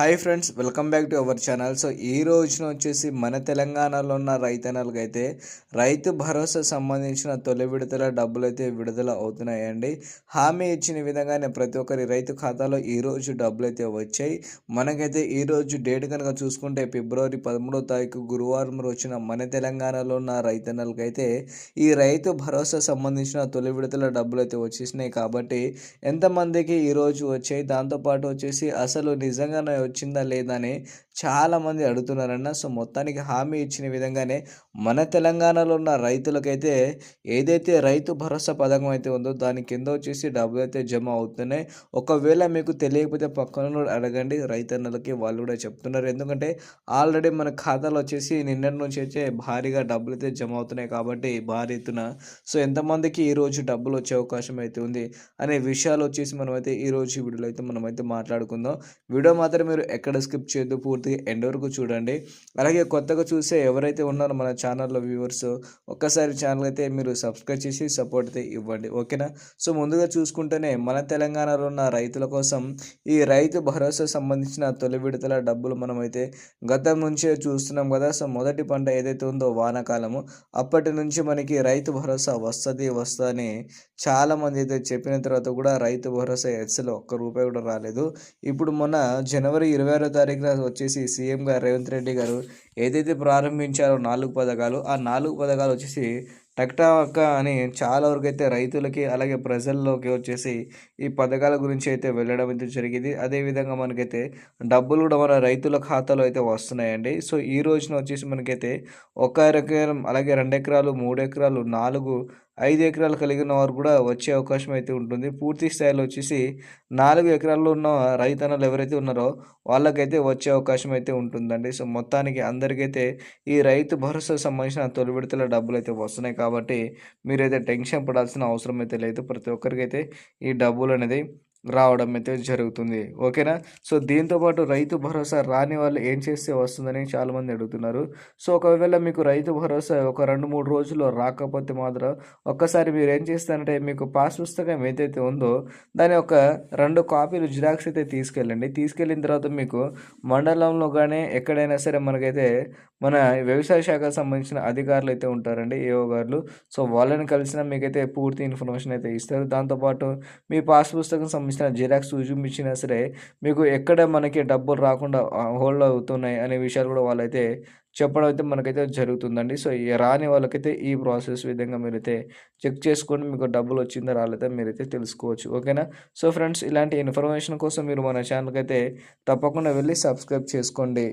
Hi friends welcome back to our channel. So ఈ రోజున వచ్చేసి మన తెలంగాణలో ఉన్న రైతన్నలకు అయితే రైతు భరోసా సంబంధించిన తొలి విడతల డబ్బులు అయితే విడుదల అవుతున్నాయండి. హామీ ఇచ్చిన విధంగానే ప్రతి ఒక్కరి రైతు ఖాతాలో ఈ రోజు డబ్బులు అయితే వచ్చాయి. మనకైతే ఈ రోజు డేట్ కనుక చూసుకుంటే ఫిబ్రవరి పదమూడో తారీఖు గురువారం రోజున మన తెలంగాణలో ఉన్న రైతన్నలకు అయితే ఈ రైతు భరోసా సంబంధించిన తొలి విడతల డబ్బులు అయితే వచ్చేసినాయి. కాబట్టి ఎంతమందికి ఈరోజు వచ్చాయి? దాంతోపాటు వచ్చేసి అసలు నిజంగానే వచ్చిందా లేదా అని చాలామంది అడుగుతున్నారన్న. సో మొత్తానికి హామీ ఇచ్చిన విధంగానే మన తెలంగాణలో ఉన్న రైతులకైతే ఏదైతే రైతు భరోసా పథకం అయితే ఉందో దాని కింద వచ్చేసి డబ్బులు అయితే జమ అవుతున్నాయి. ఒకవేళ మీకు తెలియకపోతే పక్కన అడగండి. రైతన్నలకి వాళ్ళు కూడా చెప్తున్నారు. ఎందుకంటే ఆల్రెడీ మన ఖాతాలో వచ్చేసి నిన్నటి నుంచి అయితే భారీగా డబ్బులు అయితే జమ అవుతున్నాయి కాబట్టి భారీ ఎత్తున. సో ఎంతమందికి ఈరోజు డబ్బులు వచ్చే అవకాశం అయితే ఉంది అనే విషయాలు వచ్చేసి మనమైతే ఈరోజు ఈ వీడియోలో అయితే మనమైతే మాట్లాడుకుందాం. వీడియో మాత్రం మీరు ఎక్కడ స్కిప్ చేయొద్దు. పూర్తిగా ఎండ్ వరకు చూడండి. అలాగే కొత్తగా చూసే ఎవరైతే ఉన్నారో మన ఛానల్లో వ్యూవర్స్ ఒక్కసారి ఛానల్ అయితే మీరు సబ్స్క్రైబ్ చేసి సపోర్ట్ అయితే ఇవ్వండి. ఓకేనా? సో ముందుగా చూసుకుంటేనే మన తెలంగాణలో ఉన్న రైతుల కోసం ఈ రైతు భరోసా సంబంధించిన తొలి విడతల డబ్బులు మనమైతే గతం నుంచే చూస్తున్నాం కదా. సో మొదటి పంట ఏదైతే ఉందో వానాకాలము అప్పటి నుంచి మనకి రైతు భరోసా వస్తుంది వస్తుందని చాలామంది అయితే చెప్పిన తర్వాత కూడా రైతు భరోసా ఎస్ఎల్ ఒక్క రూపాయి కూడా రాలేదు. ఇప్పుడు మొన్న జనవరి ఇరవై ఆరో తారీఖున వచ్చేసి సీఎం గారు రేవంత్ రెడ్డి గారు ఏదైతే ప్రారంభించారో నాలుగు పథకాలు ఆ నాలుగు పథకాలు వచ్చేసి టక్టాక అని చాలా వరకు అయితే రైతులకి అలాగే ప్రజల్లోకి వచ్చేసి ఈ పథకాల గురించి అయితే వెళ్ళడం అయితే జరిగింది. అదేవిధంగా మనకైతే డబ్బులు కూడా మన రైతుల ఖాతాలో అయితే వస్తున్నాయండి. సో ఈ రోజున వచ్చేసి మనకైతే ఒక ఎకరం అలాగే రెండు ఎకరాలు మూడు ఎకరాలు నాలుగు ఐదు ఎకరాలు కలిగిన వారు కూడా వచ్చే అవకాశం అయితే ఉంటుంది. పూర్తి స్థాయిలో వచ్చేసి నాలుగు ఎకరాల్లో ఉన్న రైతన్నలు ఎవరైతే ఉన్నారో వాళ్ళకైతే వచ్చే అవకాశం అయితే ఉంటుందండి. సో మొత్తానికి అందరికైతే ఈ రైతు భరోసా సంబంధించిన తొలి విడతల డబ్బులు అయితే వస్తున్నాయి కాబట్టి మీరైతే టెన్షన్ పడాల్సిన అవసరం అయితే లేదు. ప్రతి ఒక్కరికైతే ఈ డబ్బులు అనేది రావడం అయితే జరుగుతుంది. ఓకేనా? సో దీంతోపాటు రైతు భరోసా రాని వాళ్ళు ఏం చేస్తే వస్తుందని చాలామంది అడుగుతున్నారు. సో ఒకవేళ మీకు రైతు భరోసా ఒక రెండు మూడు రోజుల్లో రాకపోతే మాత్రం ఒక్కసారి మీరు ఏం చేస్తారంటే మీకు పాస్ పుస్తకం ఏదైతే ఉందో దాని ఒక రెండు కాపీలు జిరాక్స్ అయితే తీసుకెళ్ళండి. తీసుకెళ్ళిన తర్వాత మీకు మండలంలో కానీ ఎక్కడైనా సరే మనకైతే మన వ్యవసాయ శాఖకు సంబంధించిన అధికారులు అయితే ఉంటారండి ఏఓ గారు. సో వాళ్ళని కలిసిన మీకైతే పూర్తి ఇన్ఫర్మేషన్ అయితే ఇస్తారు. దాంతోపాటు మీ పాస్ పుస్తకం సంబంధించిన జిరాక్స్ చూపించినా సరే మీకు ఎక్కడ మనకి డబ్బులు రాకుండా హోల్డ్ అవుతున్నాయి అనే విషయాలు కూడా వాళ్ళైతే చెప్పడం అయితే మనకైతే జరుగుతుందండి. సో రాని వాళ్ళకైతే ఈ ప్రాసెస్ విధంగా మీరైతే చెక్ చేసుకొని మీకు డబ్బులు వచ్చిందా రాలేదో మీరైతే తెలుసుకోవచ్చు. ఓకేనా? సో ఫ్రెండ్స్ ఇలాంటి ఇన్ఫర్మేషన్ కోసం మీరు మన ఛానల్కి అయితే తప్పకుండా వెళ్ళి సబ్స్క్రైబ్ చేసుకోండి.